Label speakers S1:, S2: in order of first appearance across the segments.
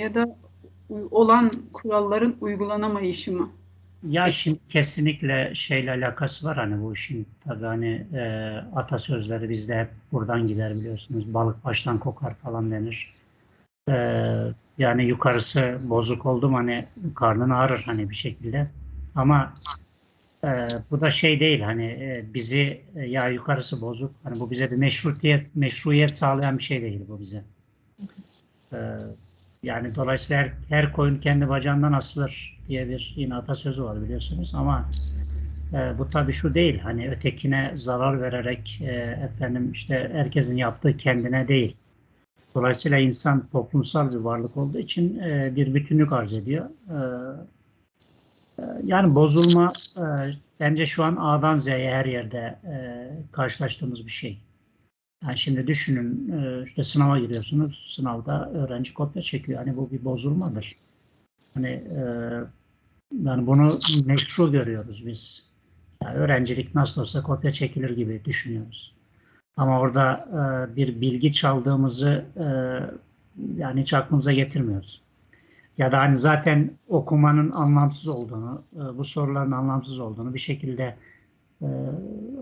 S1: ya da olan kuralların uygulanamayışı mı?
S2: Ya şimdi kesinlikle şeyle alakası var hani bu işin tabii hani e, atasözleri bizde hep buradan gider biliyorsunuz balık baştan kokar falan denir. E, yani yukarısı bozuk oldu mu hani karnın ağrır hani bir şekilde ama e, bu da şey değil hani e, bizi e, ya yukarısı bozuk hani bu bize bir meşrutiyet meşruiyet sağlayan bir şey değil bu bize. E, yani dolayısıyla her, her koyun kendi bacağından asılır diye bir yine atasözü var biliyorsunuz ama e, bu tabii şu değil hani ötekine zarar vererek e, efendim işte herkesin yaptığı kendine değil. Dolayısıyla insan toplumsal bir varlık olduğu için e, bir bütünlük arz ediyor. E, e, yani bozulma e, bence şu an A'dan Z'ye her yerde e, karşılaştığımız bir şey. Yani şimdi düşünün e, işte sınava giriyorsunuz. Sınavda öğrenci kopya çekiyor. Hani bu bir bozulmadır. Hani e, yani bunu meşru görüyoruz biz. Yani öğrencilik nasıl olsa kopya çekilir gibi düşünüyoruz. Ama orada e, bir bilgi çaldığımızı yani hiç aklımıza getirmiyoruz. Ya da hani zaten okumanın anlamsız olduğunu, bu soruların anlamsız olduğunu bir şekilde e,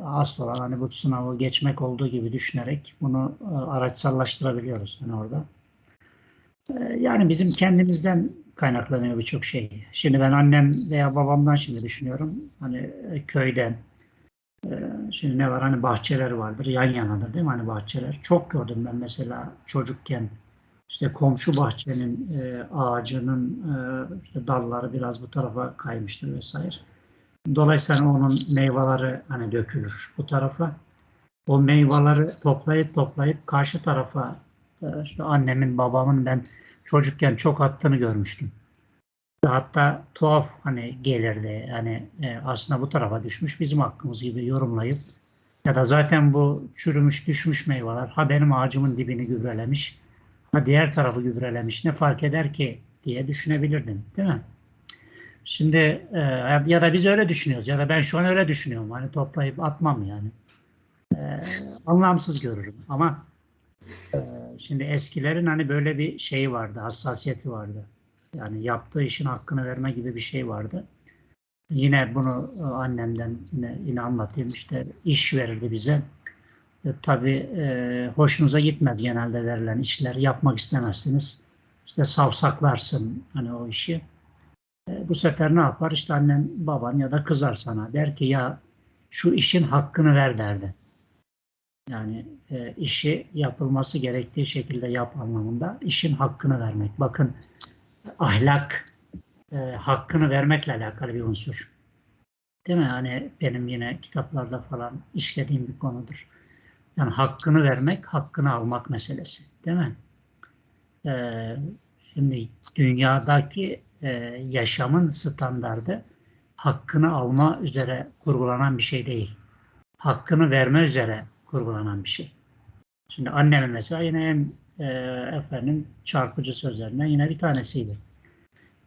S2: asıl olan hani bu sınavı geçmek olduğu gibi düşünerek bunu e, araçsallaştırabiliyoruz hani orada. E, yani bizim kendimizden kaynaklanıyor birçok şey. Şimdi ben annem veya babamdan şimdi düşünüyorum. Hani e, köyden şimdi ne var hani bahçeler vardır yan yanadır değil mi hani bahçeler. Çok gördüm ben mesela çocukken işte komşu bahçenin ağacının işte dalları biraz bu tarafa kaymıştır vesaire. Dolayısıyla onun meyveleri hani dökülür bu tarafa. O meyveleri toplayıp toplayıp karşı tarafa e, işte annemin babamın ben çocukken çok attığını görmüştüm. Hatta tuhaf hani gelirdi. Yani e, aslında bu tarafa düşmüş bizim hakkımız gibi yorumlayıp ya da zaten bu çürümüş düşmüş meyveler ha benim ağacımın dibini gübrelemiş ha diğer tarafı gübrelemiş ne fark eder ki diye düşünebilirdin değil mi? Şimdi e, ya da biz öyle düşünüyoruz ya da ben şu an öyle düşünüyorum. Hani toplayıp atmam yani. E, anlamsız görürüm ama e, şimdi eskilerin hani böyle bir şeyi vardı, hassasiyeti vardı. Yani yaptığı işin hakkını verme gibi bir şey vardı. Yine bunu e, annemden yine, yine anlatayım işte iş verirdi bize. E, tabii e, hoşunuza gitmez genelde verilen işler. Yapmak istemezsiniz. İşte savsaklarsın hani o işi. E, bu sefer ne yapar? İşte annen, baban ya da kızar sana. Der ki ya şu işin hakkını ver derdi. Yani e, işi yapılması gerektiği şekilde yap anlamında işin hakkını vermek. Bakın ahlak e, hakkını vermekle alakalı bir unsur. Değil mi? Hani benim yine kitaplarda falan işlediğim bir konudur. Yani hakkını vermek, hakkını almak meselesi. Değil mi? E, şimdi dünyadaki e, yaşamın standardı hakkını alma üzere kurgulanan bir şey değil. Hakkını verme üzere kurgulanan bir şey. Şimdi annemin mesela yine en e, efendim çarpıcı sözlerinden yine bir tanesiydi.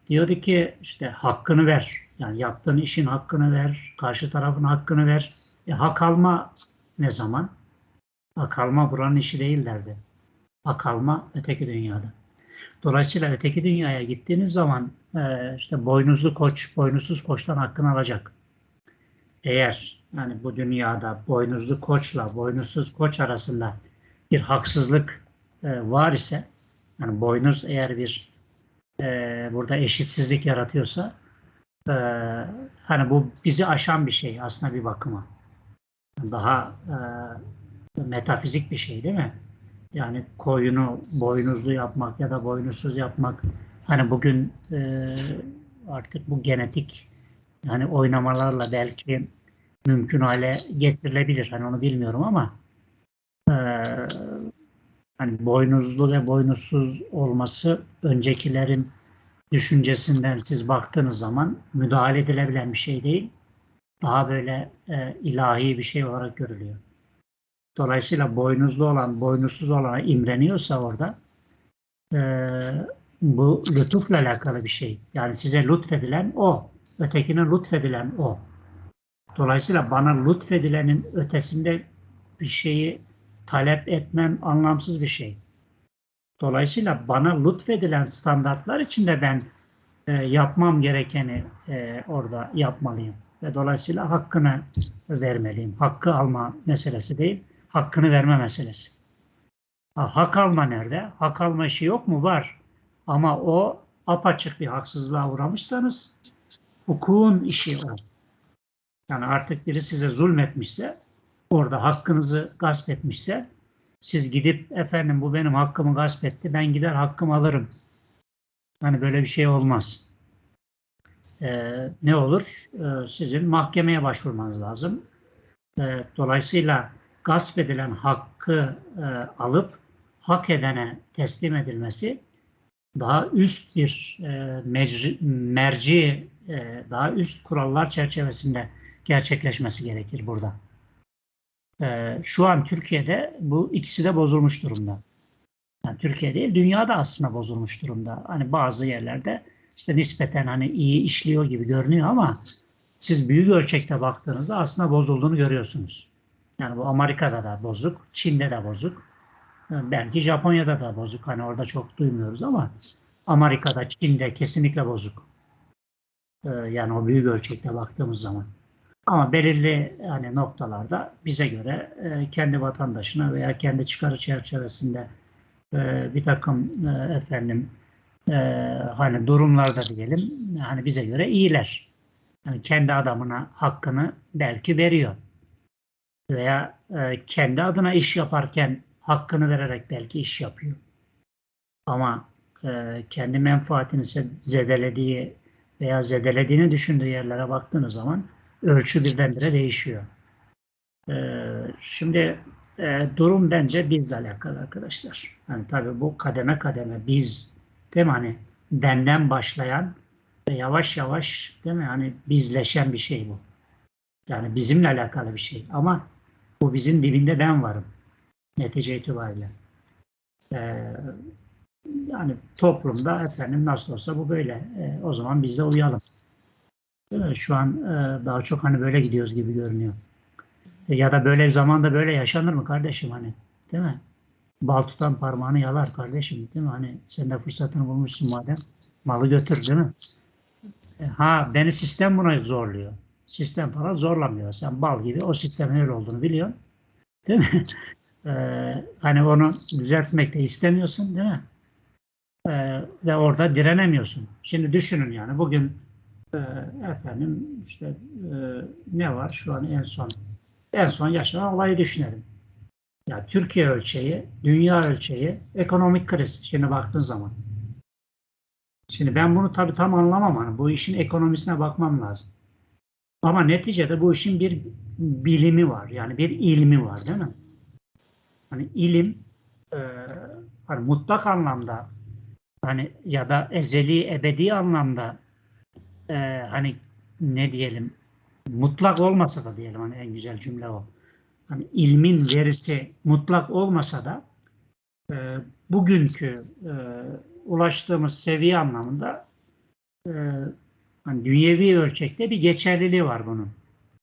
S2: Diyordu ki işte hakkını ver. Yani yaptığın işin hakkını ver. Karşı tarafın hakkını ver. E, hak alma ne zaman? Hak alma buranın işi değil derdi. Hak alma öteki dünyada. Dolayısıyla öteki dünyaya gittiğiniz zaman e, işte boynuzlu koç, boynuzsuz koçtan hakkını alacak. Eğer yani bu dünyada boynuzlu koçla boynuzsuz koç arasında bir haksızlık e, var ise yani boynuz eğer bir e, burada eşitsizlik yaratıyorsa e, hani bu bizi aşan bir şey aslında bir bakıma. Daha e, metafizik bir şey değil mi? Yani koyunu boynuzlu yapmak ya da boynuzsuz yapmak hani bugün e, artık bu genetik yani oynamalarla belki mümkün hale getirilebilir. Hani onu bilmiyorum ama e, hani boynuzlu ve boynuzsuz olması öncekilerin düşüncesinden siz baktığınız zaman müdahale edilebilen bir şey değil. Daha böyle e, ilahi bir şey olarak görülüyor. Dolayısıyla boynuzlu olan, boynuzsuz olana imreniyorsa orada e, bu lütufla alakalı bir şey. Yani size lütfedilen o. Ötekine lütfedilen o. Dolayısıyla bana lütfedilenin ötesinde bir şeyi talep etmem anlamsız bir şey. Dolayısıyla bana lütfedilen standartlar içinde ben e, yapmam gerekeni e, orada yapmalıyım. Ve dolayısıyla hakkını vermeliyim. Hakkı alma meselesi değil, hakkını verme meselesi. Ha, hak alma nerede? Hak alma işi yok mu? Var. Ama o apaçık bir haksızlığa uğramışsanız hukukun işi o. Yani artık biri size zulmetmişse, orada hakkınızı gasp etmişse, siz gidip efendim bu benim hakkımı gasp etti, ben gider hakkımı alırım. Hani böyle bir şey olmaz. Ee, ne olur? Ee, sizin mahkemeye başvurmanız lazım. Ee, dolayısıyla gasp edilen hakkı e, alıp hak edene teslim edilmesi daha üst bir e, mecri, merci, e, daha üst kurallar çerçevesinde gerçekleşmesi gerekir burada. E, şu an Türkiye'de bu ikisi de bozulmuş durumda. Yani Türkiye değil, dünyada aslında bozulmuş durumda. Hani bazı yerlerde işte nispeten hani iyi işliyor gibi görünüyor ama siz büyük ölçekte baktığınızda aslında bozulduğunu görüyorsunuz. Yani bu Amerika'da da bozuk, Çin'de de bozuk. Belki Japonya'da da bozuk. Hani orada çok duymuyoruz ama Amerika'da, Çin'de kesinlikle bozuk. Ee, yani o büyük ölçekte baktığımız zaman. Ama belirli hani noktalarda bize göre e, kendi vatandaşına veya kendi çıkarı çerçevesinde e, bir takım e, efendim hani durumlarda diyelim hani bize göre iyiler. Yani kendi adamına hakkını belki veriyor. Veya e, kendi adına iş yaparken hakkını vererek belki iş yapıyor. Ama e, kendi menfaatini zedelediği veya zedelediğini düşündüğü yerlere baktığınız zaman ölçü birdenbire değişiyor. E, şimdi e, durum bence bizle alakalı arkadaşlar. Yani tabii bu kademe kademe biz değil mi hani benden başlayan ve yavaş yavaş değil mi hani bizleşen bir şey bu. Yani bizimle alakalı bir şey ama bu bizim dibinde ben varım netice itibariyle. Ee, yani toplumda efendim nasıl olsa bu böyle. Ee, o zaman biz de uyalım. Mi? Şu an e, daha çok hani böyle gidiyoruz gibi görünüyor. E, ya da böyle zamanda böyle yaşanır mı kardeşim hani? Değil mi? Bal tutan parmağını yalar kardeşim. Değil mi? Hani sen de fırsatını bulmuşsun madem. Malı götür değil mi? E, ha beni sistem buna zorluyor. Sistem falan zorlamıyor. Sen bal gibi o sistemin öyle olduğunu biliyorsun. Değil mi? Ee, hani onu düzeltmek de istemiyorsun değil mi? Ee, ve orada direnemiyorsun. Şimdi düşünün yani bugün e, efendim işte e, ne var şu an en son en son yaşanan olayı düşünelim. Ya Türkiye ölçeği, dünya ölçeği, ekonomik kriz. Şimdi baktığın zaman. Şimdi ben bunu tabii tam anlamam. Hani bu işin ekonomisine bakmam lazım. Ama neticede bu işin bir bilimi var. Yani bir ilmi var değil mi? Hani ilim e, hani mutlak anlamda hani ya da ezeli ebedi anlamda e, hani ne diyelim mutlak olmasa da diyelim hani en güzel cümle o. Hani ilmin verisi mutlak olmasa da e, bugünkü e, ulaştığımız seviye anlamında e, hani dünyevi ölçekte bir geçerliliği var bunun.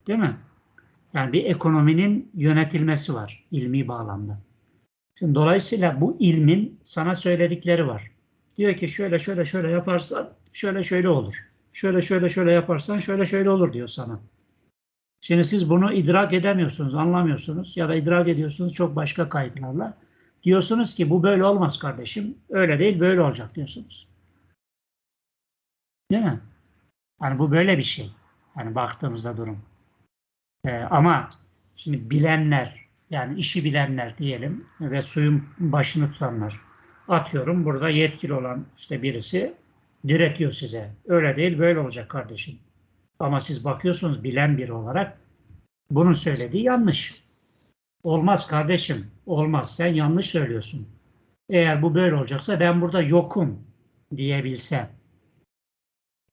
S2: Değil mi? Yani bir ekonominin yönetilmesi var ilmi bağlamda. Şimdi dolayısıyla bu ilmin sana söyledikleri var. Diyor ki şöyle şöyle şöyle yaparsan şöyle şöyle olur. Şöyle şöyle şöyle yaparsan şöyle şöyle olur diyor sana. Şimdi siz bunu idrak edemiyorsunuz, anlamıyorsunuz ya da idrak ediyorsunuz çok başka kaygılarla. Diyorsunuz ki bu böyle olmaz kardeşim. Öyle değil böyle olacak diyorsunuz. Değil mi? Yani bu böyle bir şey. Yani baktığımızda durum. Ee, ama şimdi bilenler, yani işi bilenler diyelim ve suyun başını tutanlar. Atıyorum burada yetkili olan işte birisi diretiyor size. Öyle değil böyle olacak kardeşim. Ama siz bakıyorsunuz bilen biri olarak bunun söylediği yanlış. Olmaz kardeşim. Olmaz. Sen yanlış söylüyorsun. Eğer bu böyle olacaksa ben burada yokum diyebilsem.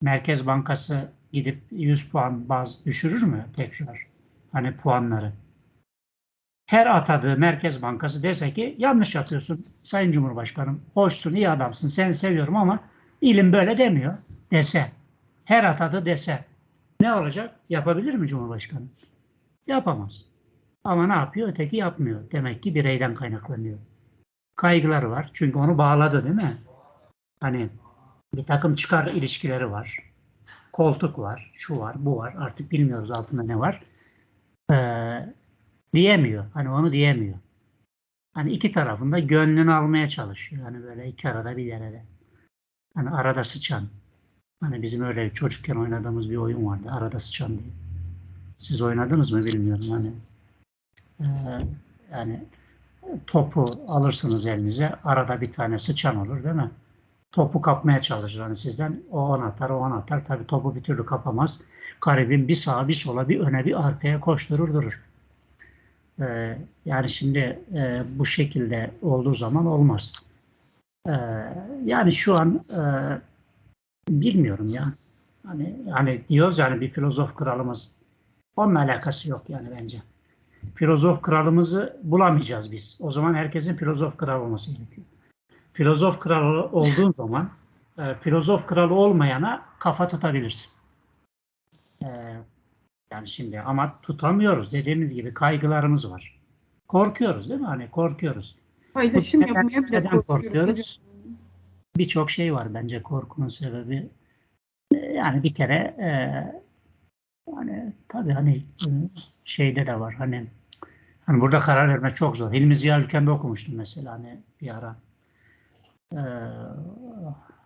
S2: Merkez Bankası gidip 100 puan baz düşürür mü tekrar? Hani puanları. Her atadığı Merkez Bankası dese ki yanlış yapıyorsun Sayın Cumhurbaşkanım. Hoşsun, iyi adamsın, seni seviyorum ama ilim böyle demiyor dese. Her atadı dese. Ne olacak? Yapabilir mi Cumhurbaşkanı? Yapamaz. Ama ne yapıyor? Öteki yapmıyor. Demek ki bireyden kaynaklanıyor. kaygıları var. Çünkü onu bağladı değil mi? Hani bir takım çıkar ilişkileri var. Koltuk var, şu var, bu var. Artık bilmiyoruz altında ne var. Ee, diyemiyor. Hani onu diyemiyor. Hani iki tarafında gönlünü almaya çalışıyor. Hani böyle iki arada bir derede. Hani arada sıçan. Hani bizim öyle çocukken oynadığımız bir oyun vardı. Arada sıçan diye. Siz oynadınız mı bilmiyorum. Hani ee, yani topu alırsınız elinize. Arada bir tane sıçan olur değil mi? Topu kapmaya çalışır hani sizden. O on atar, o on atar. Tabii topu bir türlü kapamaz. Garibin bir sağa bir sola bir öne bir arkaya koşturur durur. Ee, yani şimdi e, bu şekilde olduğu zaman olmaz. Ee, yani şu an e, bilmiyorum ya. Hani hani diyoruz yani bir filozof kralımız. Onunla alakası yok yani bence. Filozof kralımızı bulamayacağız biz. O zaman herkesin filozof kral olması gerekiyor. Filozof kralı olduğun zaman e, filozof kralı olmayana kafa tutabilirsin. E, yani şimdi ama tutamıyoruz. Dediğimiz gibi kaygılarımız var. Korkuyoruz değil mi? Hani korkuyoruz.
S1: Paylaşım
S2: Neden-
S1: yapmaya bile
S2: neden
S1: korkuyoruz.
S2: korkuyoruz? Birçok şey var bence korkunun sebebi. E, Yani bir kere e, hani tabii hani e, şeyde de var hani hani burada karar vermek çok zor. Hilmi Ziya Ülken'de okumuştum mesela hani bir ara. E,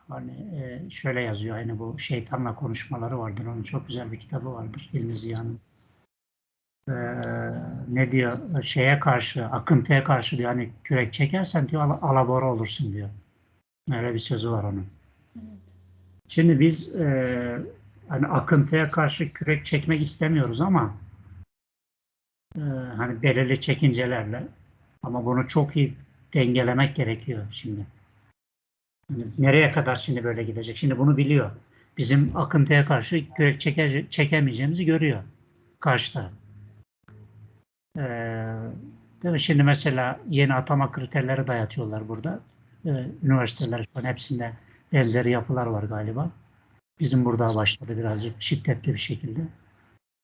S2: hani e, şöyle yazıyor hani bu şeytanla konuşmaları vardır. Onun çok güzel bir kitabı vardır Hilmi Ziya'nın. E, ne diyor şeye karşı akıntıya karşı diyor hani kürek çekersen diyor ala- alabora olursun diyor. Öyle bir sözü var onun. Şimdi biz e, hani akıntıya karşı kürek çekmek istemiyoruz ama e, hani belirli çekincelerle ama bunu çok iyi dengelemek gerekiyor şimdi. Nereye kadar şimdi böyle gidecek? Şimdi bunu biliyor. Bizim akıntıya karşı kürek çeke, çekemeyeceğimizi görüyor karşı taraf. E, değil mi? Şimdi mesela yeni atama kriterleri dayatıyorlar burada. E, üniversiteler şu an hepsinde benzeri yapılar var galiba. Bizim burada başladı birazcık şiddetli bir şekilde.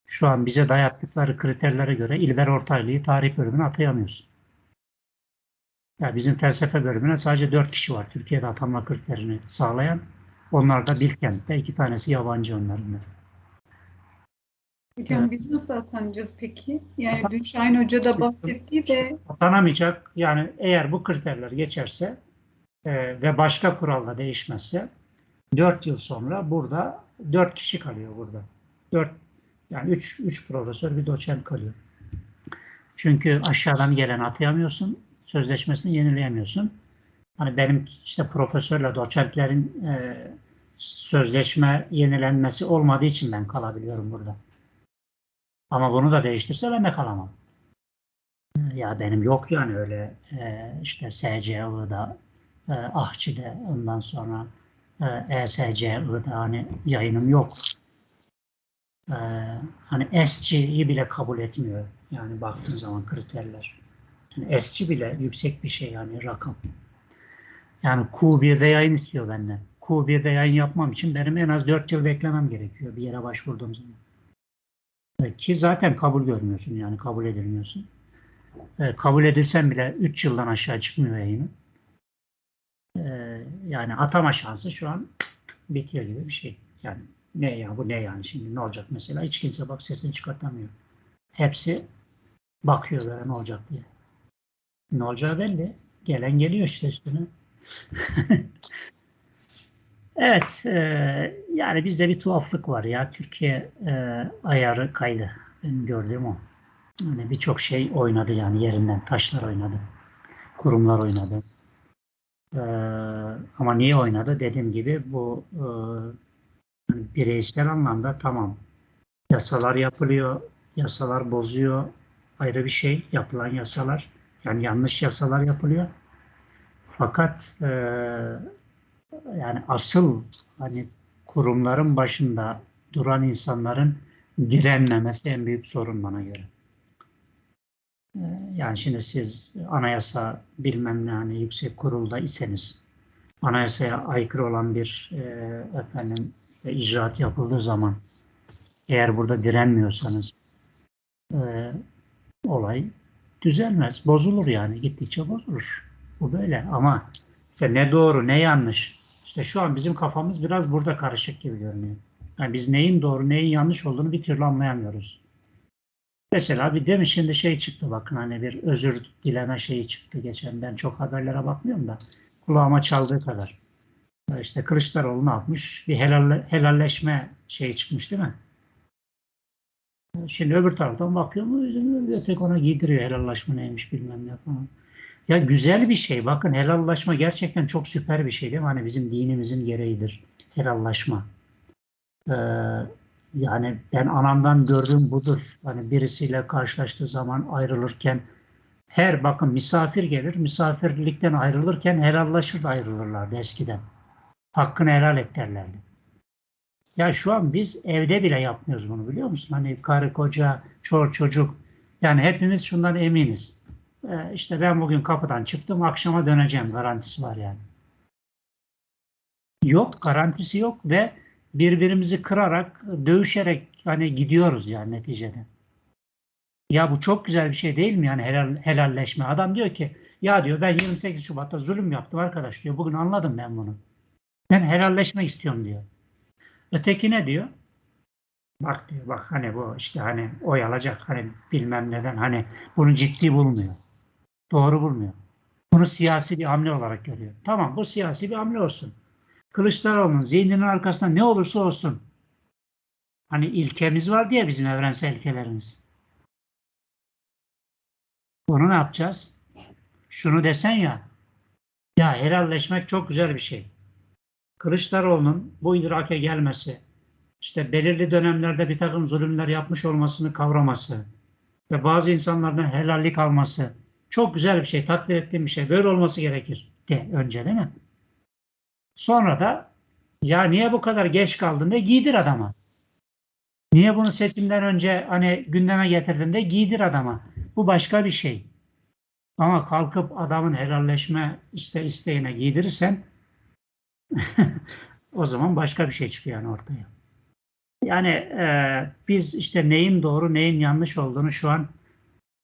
S2: Şu an bize dayattıkları kriterlere göre İlber Ortaylı'yı tarih bölümüne atayamıyorsun. Ya bizim felsefe bölümüne sadece dört kişi var Türkiye'de atanma kriterini sağlayan. Onlar da Bilkent'te iki tanesi yabancı onların. da.
S1: Hocam
S2: Evet.
S1: biz nasıl atanacağız peki? Yani dün Şahin Hoca da bahsetti de
S2: Atanamayacak. Yani eğer bu kriterler geçerse e, ve başka kuralla değişmezse 4 yıl sonra burada 4 kişi kalıyor burada. 4 yani 3 3 profesör bir doçent kalıyor. Çünkü aşağıdan gelen atayamıyorsun. Sözleşmesini yenileyemiyorsun. Hani benim işte profesörle doçentlerin e, sözleşme yenilenmesi olmadığı için ben kalabiliyorum burada. Ama bunu da değiştirse ben de kalamam. Ya benim yok yani öyle e, işte SCI'da, e, Ahçı'da ondan sonra e, ESCI'da hani yayınım yok. E, hani SC'yi bile kabul etmiyor. Yani baktığın zaman kriterler. Yani bile yüksek bir şey yani rakam. Yani Q1'de yayın istiyor benden. Q1'de yayın yapmam için benim en az 4 yıl beklemem gerekiyor bir yere başvurduğum zaman. E, Ki zaten kabul görmüyorsun yani kabul edilmiyorsun. E, kabul edilsen bile 3 yıldan aşağı çıkmıyor yayının. E, yani atama şansı şu an bitiyor gibi bir şey. Yani ne ya bu ne yani şimdi ne olacak mesela hiç kimse bak sesini çıkartamıyor. Hepsi bakıyor böyle ne olacak diye. Ne olacağı belli. Gelen geliyor işte üstüne. evet, e, yani bizde bir tuhaflık var ya. Türkiye e, ayarı kaydı. Benim gördüğüm o. Yani birçok şey oynadı yani yerinden. Taşlar oynadı. Kurumlar oynadı. Ee, ama niye oynadı? Dediğim gibi bu e, bireysel anlamda tamam. Yasalar yapılıyor. Yasalar bozuyor. Ayrı bir şey. Yapılan yasalar. Yani yanlış yasalar yapılıyor. Fakat e, yani asıl hani kurumların başında duran insanların direnmemesi en büyük sorun bana göre. Ee, Yani şimdi siz anayasa bilmem ne hani yüksek kurulda iseniz anayasaya aykırı olan bir e, efendim e, icraat yapıldığı zaman eğer burada direnmiyorsanız e, olay düzelmez, bozulur yani gittikçe bozulur. Bu böyle ama işte ne doğru ne yanlış. İşte şu an bizim kafamız biraz burada karışık gibi görünüyor. Yani biz neyin doğru neyin yanlış olduğunu bir türlü anlayamıyoruz. Mesela bir demin şimdi şey çıktı bakın hani bir özür dileme şeyi çıktı geçen. Ben çok haberlere bakmıyorum da kulağıma çaldığı kadar. İşte Kılıçdaroğlu ne yapmış? Bir helal, helalleşme şeyi çıkmış değil mi? Şimdi öbür taraftan bakıyor mu öteki ona giydiriyor helallaşma neymiş bilmem ne falan. Ya güzel bir şey. Bakın helallaşma gerçekten çok süper bir şey değil mi? Hani bizim dinimizin gereğidir. Helallaşma. Ee, yani ben anamdan gördüğüm budur. Hani birisiyle karşılaştığı zaman ayrılırken her bakın misafir gelir. Misafirlikten ayrılırken helallaşır da ayrılırlardı eskiden. Hakkını helal et derlerdi. Ya şu an biz evde bile yapmıyoruz bunu biliyor musun? Hani karı koca, çor çocuk. Yani hepimiz şundan eminiz. Ee, işte ben bugün kapıdan çıktım, akşama döneceğim garantisi var yani. Yok, garantisi yok ve birbirimizi kırarak, dövüşerek hani gidiyoruz yani neticede. Ya bu çok güzel bir şey değil mi yani helal, helalleşme? Adam diyor ki ya diyor ben 28 Şubat'ta zulüm yaptım arkadaş diyor. Bugün anladım ben bunu. Ben helalleşmek istiyorum diyor. Öteki ne diyor? Bak diyor bak hani bu işte hani oy alacak hani bilmem neden hani bunu ciddi bulmuyor. Doğru bulmuyor. Bunu siyasi bir hamle olarak görüyor. Tamam bu siyasi bir hamle olsun. Kılıçdaroğlu'nun zihninin arkasında ne olursa olsun. Hani ilkemiz var diye bizim evrensel ilkelerimiz. Bunu ne yapacağız? Şunu desen ya, ya helalleşmek çok güzel bir şey. Kılıçdaroğlu'nun bu idrake gelmesi, işte belirli dönemlerde bir takım zulümler yapmış olmasını kavraması ve bazı insanlardan helallik alması çok güzel bir şey, takdir ettiğim bir şey. Böyle olması gerekir de önce değil mi? Sonra da ya niye bu kadar geç kaldın de giydir adama. Niye bunu seçimden önce hani gündeme getirdin de giydir adama. Bu başka bir şey. Ama kalkıp adamın helalleşme işte isteğine giydirirsen o zaman başka bir şey çıkıyor yani ortaya. Yani e, biz işte neyin doğru neyin yanlış olduğunu şu an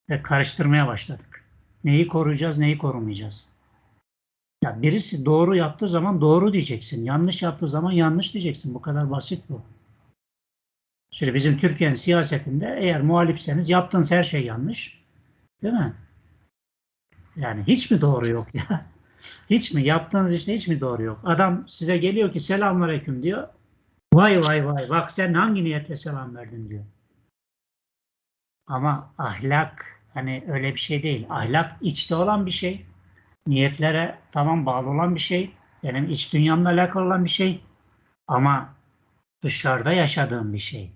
S2: e, karıştırmaya başladık. Neyi koruyacağız, neyi korumayacağız. Ya birisi doğru yaptığı zaman doğru diyeceksin. Yanlış yaptığı zaman yanlış diyeceksin. Bu kadar basit bu. Şimdi bizim Türkiye'nin siyasetinde eğer muhalifseniz yaptığınız her şey yanlış. Değil mi? Yani hiç mi doğru yok ya? Hiç mi? Yaptığınız işte hiç mi doğru yok? Adam size geliyor ki selamünaleyküm diyor. Vay vay vay bak sen hangi niyetle selam verdin diyor. Ama ahlak hani öyle bir şey değil. Ahlak içte olan bir şey. Niyetlere tamam bağlı olan bir şey. Benim iç dünyamla alakalı olan bir şey. Ama dışarıda yaşadığım bir şey.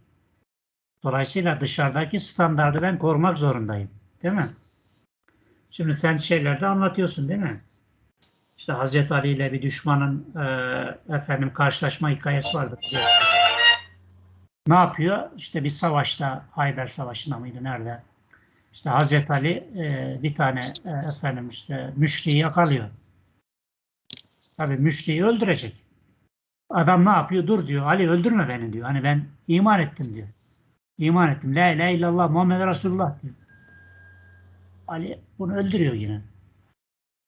S2: Dolayısıyla dışarıdaki standardı ben korumak zorundayım. Değil mi? Şimdi sen şeylerde anlatıyorsun değil mi? İşte Hazreti Ali ile bir düşmanın e, efendim karşılaşma hikayesi vardır. Ne yapıyor? İşte bir savaşta Hayber Savaşı'nda mıydı? Nerede? İşte Hazreti Ali e, bir tane e, efendim işte müşriyi yakalıyor. Tabii müşriyi öldürecek. Adam ne yapıyor? Dur diyor. Ali öldürme beni diyor. Hani ben iman ettim diyor. İman ettim. La ilahe illallah Muhammed Resulullah diyor. Ali bunu öldürüyor yine.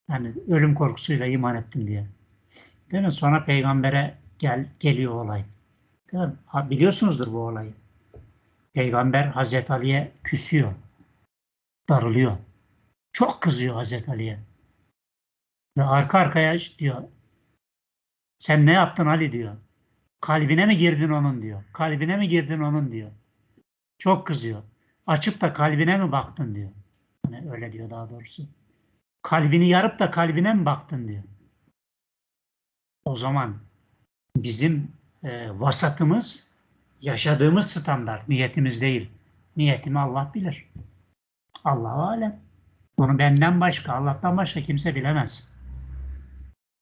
S2: Yani ölüm korkusuyla iman ettim diye. Değil mi? Sonra peygambere gel, geliyor olay. Değil mi? Ha, biliyorsunuzdur bu olayı. Peygamber Hazreti Ali'ye küsüyor. Darılıyor. Çok kızıyor Hazreti Ali'ye. Ve arka arkaya diyor. Sen ne yaptın Ali diyor. Kalbine mi girdin onun diyor. Kalbine mi girdin onun diyor. Çok kızıyor. Açıp da kalbine mi baktın diyor. Hani öyle diyor daha doğrusu. Kalbini yarıp da kalbine mi baktın diyor. O zaman bizim e, vasatımız yaşadığımız standart, niyetimiz değil. Niyetimi Allah bilir. Allah alem. Bunu benden başka, Allah'tan başka kimse bilemez.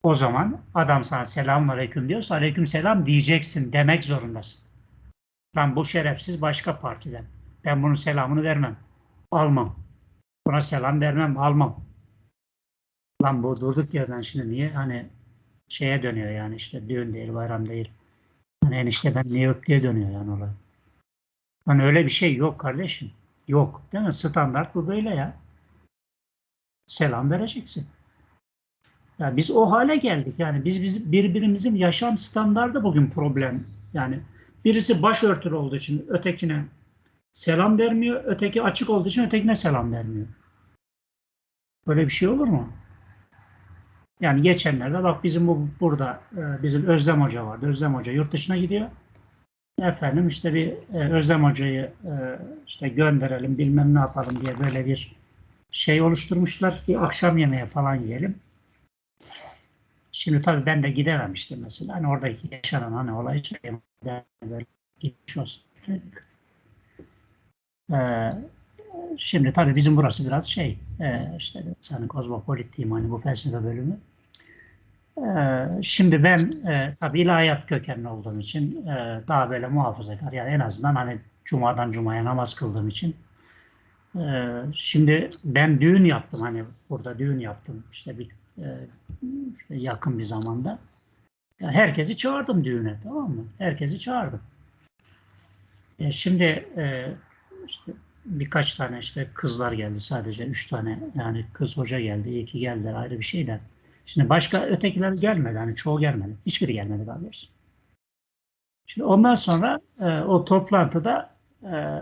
S2: O zaman adam sana selamun aleyküm diyorsa aleyküm selam diyeceksin, demek zorundasın. Lan bu şerefsiz başka partiden. Ben bunun selamını vermem. Almam. Buna selam vermem, almam. Lan bu durduk yerden şimdi niye hani şeye dönüyor yani işte düğün değil, bayram değil. Hani enişteden niye öptüğe dönüyor yani olay. Hani öyle bir şey yok kardeşim. Yok. Değil mi? Standart bu böyle ya. Selam vereceksin. Ya biz o hale geldik. Yani biz, biz birbirimizin yaşam standardı bugün problem. Yani birisi başörtülü olduğu için ötekine selam vermiyor, öteki açık olduğu için ötekine selam vermiyor. Böyle bir şey olur mu? Yani geçenlerde bak bizim bu burada e, bizim Özlem Hoca vardı. Özlem Hoca yurt dışına gidiyor. Efendim işte bir e, Özlem Hoca'yı e, işte gönderelim bilmem ne yapalım diye böyle bir şey oluşturmuşlar. Bir akşam yemeği falan yiyelim. Şimdi tabii ben de gidememiştim mesela. Hani oradaki yaşanan hani olay söyleyeyim. Böyle gitmiş olsun. Ee, şimdi tabii bizim burası biraz şey e, işte hani kozmopolit diyeyim hani bu felsefe bölümü. Ee, şimdi ben e, tabii ilahiyat kökenli olduğum için e, daha böyle muhafazakar yani en azından hani cumadan cumaya namaz kıldığım için e, şimdi ben düğün yaptım hani burada düğün yaptım işte bir e, işte yakın bir zamanda. Ya herkesi çağırdım düğüne tamam mı? Herkesi çağırdım. E, şimdi e, işte birkaç tane işte kızlar geldi sadece üç tane yani kız hoca geldi iyi ki geldiler ayrı bir şey de. Şimdi başka ötekiler gelmedi hani çoğu gelmedi. Hiçbiri gelmedi daha doğrusu. Şimdi ondan sonra e, o toplantıda e,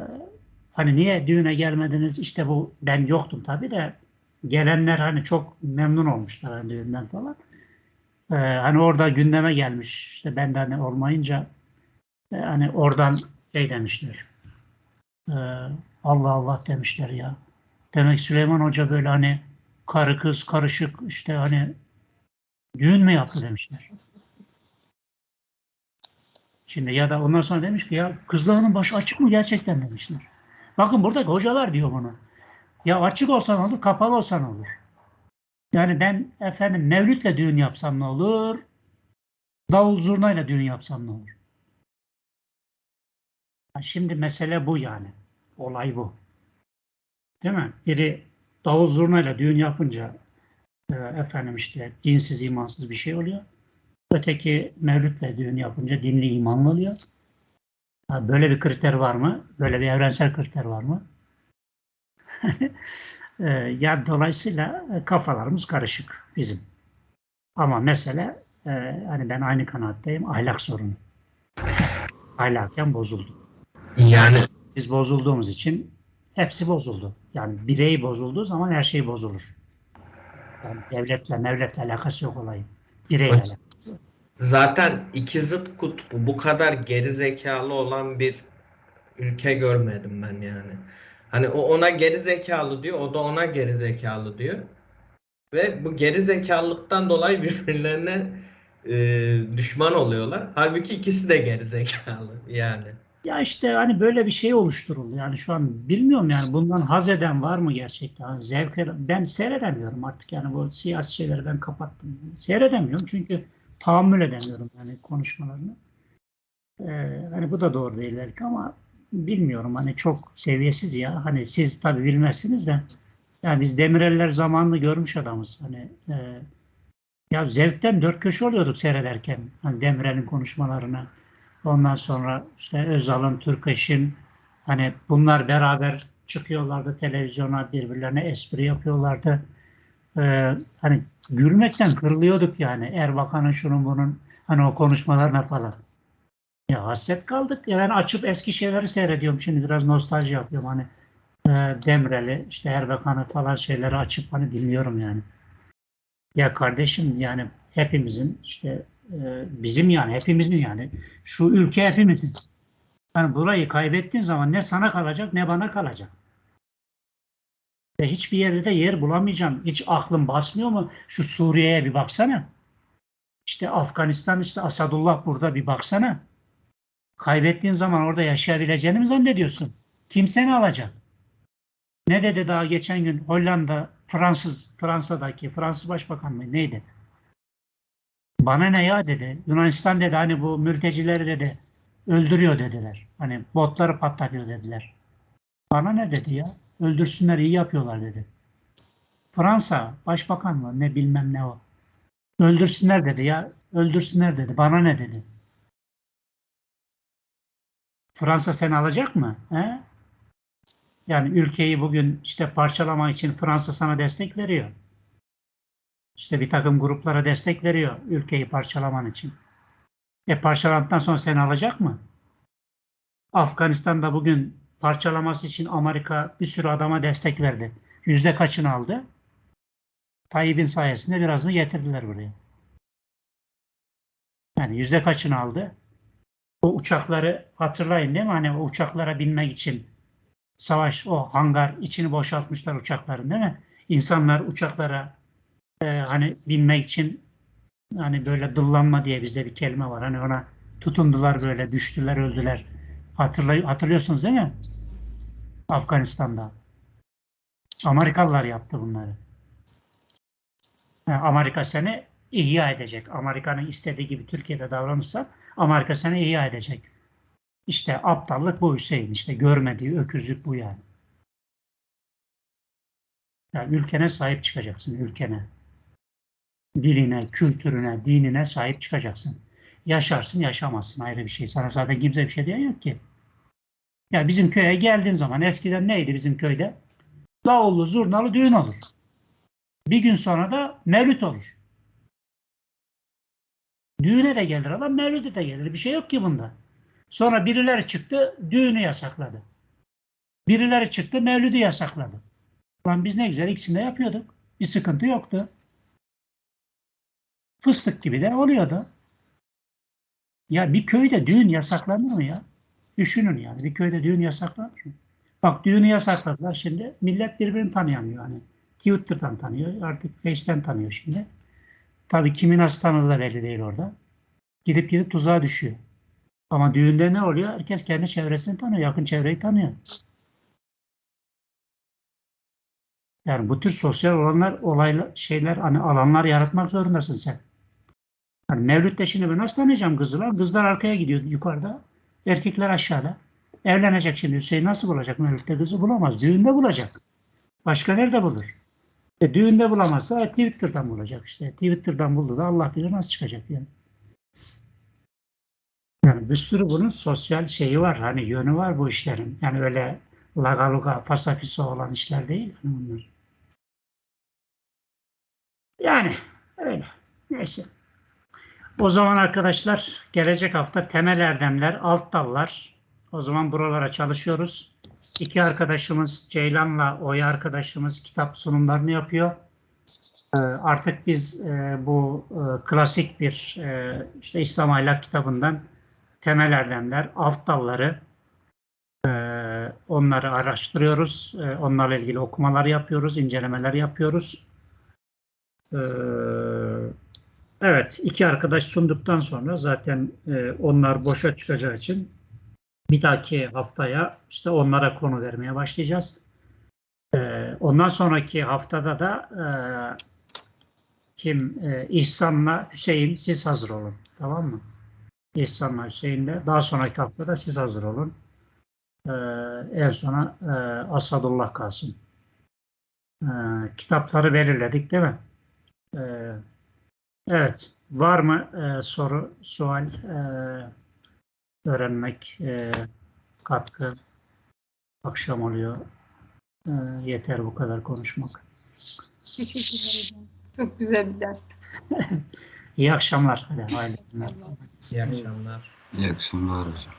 S2: hani niye düğüne gelmediniz işte bu ben yoktum tabii de gelenler hani çok memnun olmuşlar hani düğünden falan. E, hani orada gündeme gelmiş işte ben de hani olmayınca e, hani oradan şey demişler. E, Allah Allah demişler ya. Demek Süleyman Hoca böyle hani karı kız karışık işte hani düğün mü yaptı demişler. Şimdi ya da ondan sonra demiş ki ya kızlarının başı açık mı gerçekten demişler. Bakın buradaki hocalar diyor bunu. Ya açık olsan olur, kapalı olsan olur. Yani ben efendim mevlütle düğün yapsam ne olur? Davul zurnayla düğün yapsam ne olur? Şimdi mesele bu yani. Olay bu. Değil mi? Biri davul zurnayla düğün yapınca e, efendim işte dinsiz imansız bir şey oluyor. Öteki mevlütle düğün yapınca dinli imanlı oluyor. Ha, Böyle bir kriter var mı? Böyle bir evrensel kriter var mı? E, ya dolayısıyla e, kafalarımız karışık bizim. Ama mesele e, hani ben aynı kanaatteyim ahlak sorunu. Ahlaken bozuldu.
S3: Yani
S2: Biz bozulduğumuz için hepsi bozuldu. Yani birey bozulduğu zaman her şey bozulur. Yani devletle, mevletle alakası yok olayın. Bireyle alakası.
S3: zaten iki zıt kutbu bu kadar geri zekalı olan bir ülke görmedim ben yani. Hani o ona geri zekalı diyor, o da ona geri zekalı diyor. Ve bu geri zekalılıktan dolayı birbirlerine e, düşman oluyorlar. Halbuki ikisi de geri zekalı yani.
S2: Ya işte hani böyle bir şey oluşturuldu. Yani şu an bilmiyorum yani bundan haz eden var mı gerçekten? Hani Zevk ben seyredemiyorum artık yani bu siyasi şeyleri ben kapattım. Seyredemiyorum çünkü tahammül edemiyorum yani konuşmalarını. Ee, hani bu da doğru değil belki ama bilmiyorum hani çok seviyesiz ya. Hani siz tabii bilmezsiniz de yani biz Demirel'ler zamanını görmüş adamız. Hani e, ya zevkten dört köşe oluyorduk seyrederken hani Demirel'in konuşmalarını. Ondan sonra işte Özal'ın, Türkeş'in hani bunlar beraber çıkıyorlardı televizyona birbirlerine espri yapıyorlardı. Ee, hani gülmekten kırılıyorduk yani Erbakan'ın şunun bunun hani o konuşmalarına falan. Ya hasret kaldık. Ya ben açıp eski şeyleri seyrediyorum. Şimdi biraz nostalji yapıyorum hani e, Demirel'i işte Erbakan'ı falan şeyleri açıp hani dinliyorum yani. Ya kardeşim yani hepimizin işte e, bizim yani hepimizin yani şu ülke hepimizin. Yani burayı kaybettiğin zaman ne sana kalacak ne bana kalacak. Ve hiçbir yerde de yer bulamayacağım. Hiç aklım basmıyor mu? Şu Suriye'ye bir baksana. İşte Afganistan işte Asadullah burada bir baksana. Kaybettiğin zaman orada yaşayabileceğini mi zannediyorsun? Kim seni alacak? Ne dedi daha geçen gün Hollanda, Fransız, Fransa'daki Fransız Başbakan mı neydi? Bana ne ya dedi. Yunanistan dedi hani bu mültecileri dedi öldürüyor dediler. Hani botları patlatıyor dediler. Bana ne dedi ya? Öldürsünler iyi yapıyorlar dedi. Fransa başbakan mı ne bilmem ne o. Öldürsünler dedi ya. Öldürsünler dedi. Bana ne dedi. Fransa seni alacak mı? He? Yani ülkeyi bugün işte parçalamak için Fransa sana destek veriyor. İşte bir takım gruplara destek veriyor ülkeyi parçalaman için. E parçalandıktan sonra seni alacak mı? Afganistan'da bugün parçalaması için Amerika bir sürü adama destek verdi. Yüzde kaçını aldı? Tayyip'in sayesinde birazını getirdiler buraya. Yani yüzde kaçını aldı? O uçakları hatırlayın değil mi? Hani o uçaklara binmek için savaş, o hangar içini boşaltmışlar uçakların değil mi? İnsanlar uçaklara e, hani binmek için hani böyle dıllanma diye bizde bir kelime var. Hani ona tutundular böyle, düştüler, öldüler. Hatırlay hatırlıyorsunuz değil mi? Afganistan'da. Amerikalılar yaptı bunları. Yani Amerika seni ihya edecek. Amerika'nın istediği gibi Türkiye'de davranırsa Amerika seni ihya edecek. İşte aptallık bu Hüseyin. İşte görmediği öküzlük bu yani. Yani ülkene sahip çıkacaksın, ülkene. Diline, kültürüne, dinine sahip çıkacaksın. Yaşarsın, yaşamazsın ayrı bir şey. Sana zaten kimse bir şey diyen yok ki. Ya bizim köye geldiğin zaman eskiden neydi bizim köyde? Davullu, zurnalı düğün olur. Bir gün sonra da mevlüt olur. Düğüne de gelir adam, mevlüde de gelir. Bir şey yok ki bunda. Sonra birileri çıktı, düğünü yasakladı. Birileri çıktı, mevlüdü yasakladı. Lan biz ne güzel ikisini de yapıyorduk. Bir sıkıntı yoktu. Fıstık gibi de oluyordu. Ya bir köyde düğün yasaklanır mı ya? Düşünün yani bir köyde düğün yasaklanır mı? Bak düğünü yasakladılar şimdi. Millet birbirini tanıyamıyor hani. Twitter'dan tanıyor. Artık Face'ten tanıyor şimdi. Tabii kimin nasıl tanıdığı da belli değil orada. Gidip gidip tuzağa düşüyor. Ama düğünde ne oluyor? Herkes kendi çevresini tanıyor. Yakın çevreyi tanıyor. Yani bu tür sosyal olanlar, olaylar, şeyler, hani alanlar yaratmak zorundasın sen. Hani Mevlüt'te şimdi ben nasıl tanıyacağım kızı lan? Kızlar arkaya gidiyor yukarıda. Erkekler aşağıda. Evlenecek şimdi Hüseyin nasıl bulacak Mevlüt'te kızı? Bulamaz. Düğünde bulacak. Başka nerede bulur? E, düğünde bulamazsa Twitter'dan bulacak işte. Twitter'dan buldu da Allah bilir nasıl çıkacak yani. Yani bir sürü bunun sosyal şeyi var. Hani yönü var bu işlerin. Yani öyle lagaluga, fasafiso olan işler değil. Yani bunlar. Yani öyle. Neyse. O zaman arkadaşlar gelecek hafta temel erdemler, alt dallar. O zaman buralara çalışıyoruz. İki arkadaşımız Ceylan'la Oya arkadaşımız kitap sunumlarını yapıyor. Ee, Artık biz e, bu e, klasik bir e, işte İslam Ahlak kitabından temel erdemler, alt dalları onları araştırıyoruz. Onlarla ilgili okumalar yapıyoruz, incelemeler yapıyoruz. Ee, Evet, iki arkadaş sunduktan sonra zaten e, onlar boşa çıkacağı için bir dahaki haftaya işte onlara konu vermeye başlayacağız. E, ondan sonraki haftada da e, kim e, İhsan'la Hüseyin siz hazır olun. Tamam mı? İhsan'la Hüseyin'le. Daha sonraki haftada siz hazır olun. E, en sona e, Asadullah kalsın. E, kitapları belirledik değil mi? E, Evet. Var mı e, soru, sual, e, öğrenmek, e, katkı? Akşam oluyor. E, yeter bu kadar konuşmak.
S1: Teşekkürler hocam. Çok güzel bir dersti.
S2: İyi akşamlar. Hadi, hayırlı günler.
S3: İyi akşamlar.
S4: İyi akşamlar hocam.